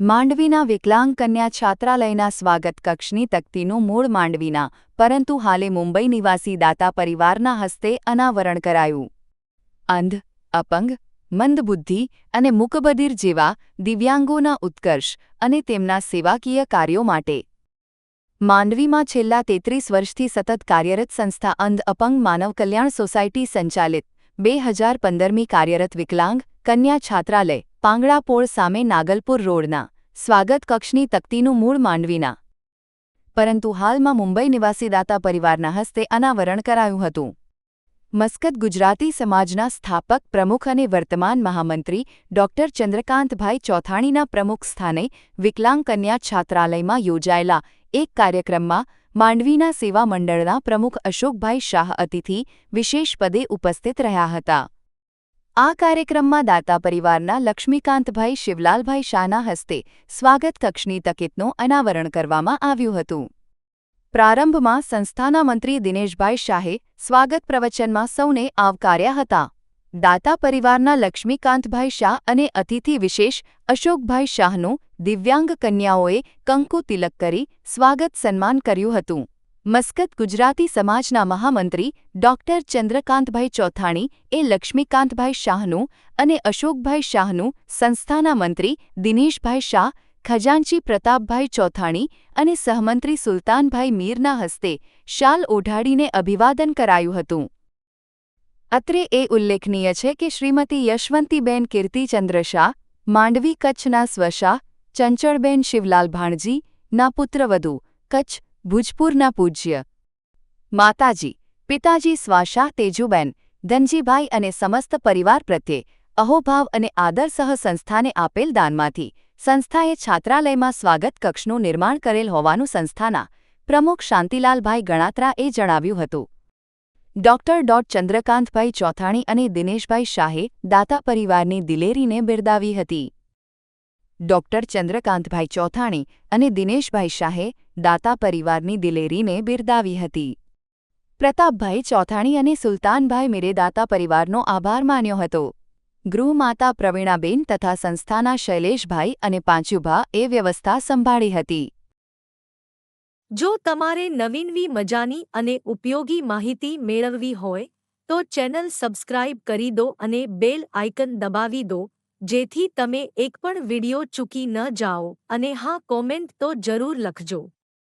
માંડવીના વિકલાંગ કન્યા છાત્રાલયના સ્વાગત કક્ષની તકતીનું મૂળ માંડવીના, પરંતુ હાલે મુંબઈ નિવાસી દાતા પરિવારના હસ્તે અનાવરણ કરાયું. અંધ, અપંગ, મંદબુદ્ધિ અને મુકબદીર જેવા દિવ્યાંગોના ઉત્કર્ષ અને તેમના સેવાકીય કાર્યો માટે. માંડવીમાં છેલ્લા તેત્રીસ વર્ષથી સતત કાર્યરત સંસ્થા અંધ, અપંગ માનવ કલ્યાણ સોસાયટી સંચાલિત, બે હજાર પંદરમી કાર્યરત વિકલાંગ કન્યા છાત્રાલય પાંગડાપોળ સામે નાગલપુર રોડના સ્વાગત કક્ષની તકતીનું મૂળ માંડવીના. પરંતુ હાલમાં મુંબઈ નિવાસી દાતા પરિવારના હસ્તે અનાવરણ કરાયું હતું. મસ્કત ગુજરાતી સમાજના સ્થાપક, પ્રમુખ અને વર્તમાન મહામંત્રી ડોક્ટર ચંદ્રકાંતભાઈ ચોથાણીના પ્રમુખ સ્થાને વિકલાંગ કન્યા છાત્રાલયમાં યોજાયેલા એક કાર્યક્રમમાં માંડવીના સેવા મંડળના પ્રમુખ અશોકભાઈ શાહ અતિથિ વિશેષ પદે ઉપસ્થિત રહ્યા હતા. આ કાર્યક્રમમાં દાતા પરિવારના લક્ષ્મીકાંતભાઈ, શિવલાલભાઈ શાહના હસ્તે સ્વાગત કક્ષની તકીતનું અનાવરણ કરવામાં આવ્યું હતું. પ્રારંભમાં સંસ્થાના મંત્રી દિનેશભાઈ શાહે સ્વાગત પ્રવચનમાં સૌને આવકાર્યા હતા. દાતા પરિવારના લક્ષ્મીકાંતભાઈ શાહ અને અતિથિ વિશેષ અશોકભાઈ શાહનું દિવ્યાંગ કન્યાઓએ કંકુ તિલક કરી સ્વાગત સન્માન કર્યું હતું. મસ્કત ગુજરાતી સમાજના મહામંત્રી ડોક્ટર ચંદ્રકાંતભાઈ ચોથાણી, એ લક્ષ્મીકાંતભાઈ શાહનું અને અશોકભાઈ શાહનું સંસ્થાના મંત્રી દિનેશભાઈ શાહ, ખજાનચી પ્રતાપભાઈ ચોથાણી અને સહમંત્રી સુલતાનભાઈ મીરના હસ્તે શાલ ઓઢાડીને અભિવાદન કરાયું હતું. અત્રે એ ઉલ્લેખનીય છે કે શ્રીમતી યશવંતીબેન કીર્તિચંદ્ર શાહ, માંડવી કચ્છના સ્વશાહ ચંચળબેન શિવલાલ ભાણજી, ના પુત્રવધુ કચ્છ ભુજપુરના પૂજ્ય. માતાજી, પિતાજી સ્વાશાહ તેજુબેન, ધનજીભાઈ અને સમસ્ત પરિવાર પ્રત્યે અહોભાવ અને આદર સહ સંસ્થાને આપેલ દાનમાંથી સંસ્થાએ છાત્રાલયમાં સ્વાગત કક્ષનું નિર્માણ કરેલ હોવાનું સંસ્થાના પ્રમુખ શાંતિલાલભાઈ ગણાત્રાએ જણાવ્યું હતું. ડોક્ટર ડોટ ચંદ્રકાંતભાઈ ચોથાણી અને દિનેશભાઈ શાહે દાતા પરિવારની દિલેરીને બિરદાવી હતી. ડોક્ટર ચંદ્રકાંતભાઈ ચોથાણી અને દિનેશભાઈ શાહે દાતા પરિવારની દિલેરીને બિરદાવી હતી. પ્રતાપભાઈ ચોથાણી અને સુલતાનભાઈ મીરે દાતા પરિવારનો આભાર માન્યો હતો. ગૃહમાતા પ્રવીણાબેન તથા સંસ્થાના શૈલેષભાઈ અને પાંચુભા એ વ્યવસ્થા સંભાળી હતી. જો તમારે નવીનવી મજાની અને ઉપયોગી માહિતી મેળવવી હોય, તો ચેનલ સબસ્ક્રાઇબ કરી દો અને બેલ આઇકન દબાવી દો. જેથી તમે એક પણ વિડિયો ચૂકી ન જાઓ અને હા કોમેન્ટ તો જરૂર લખજો.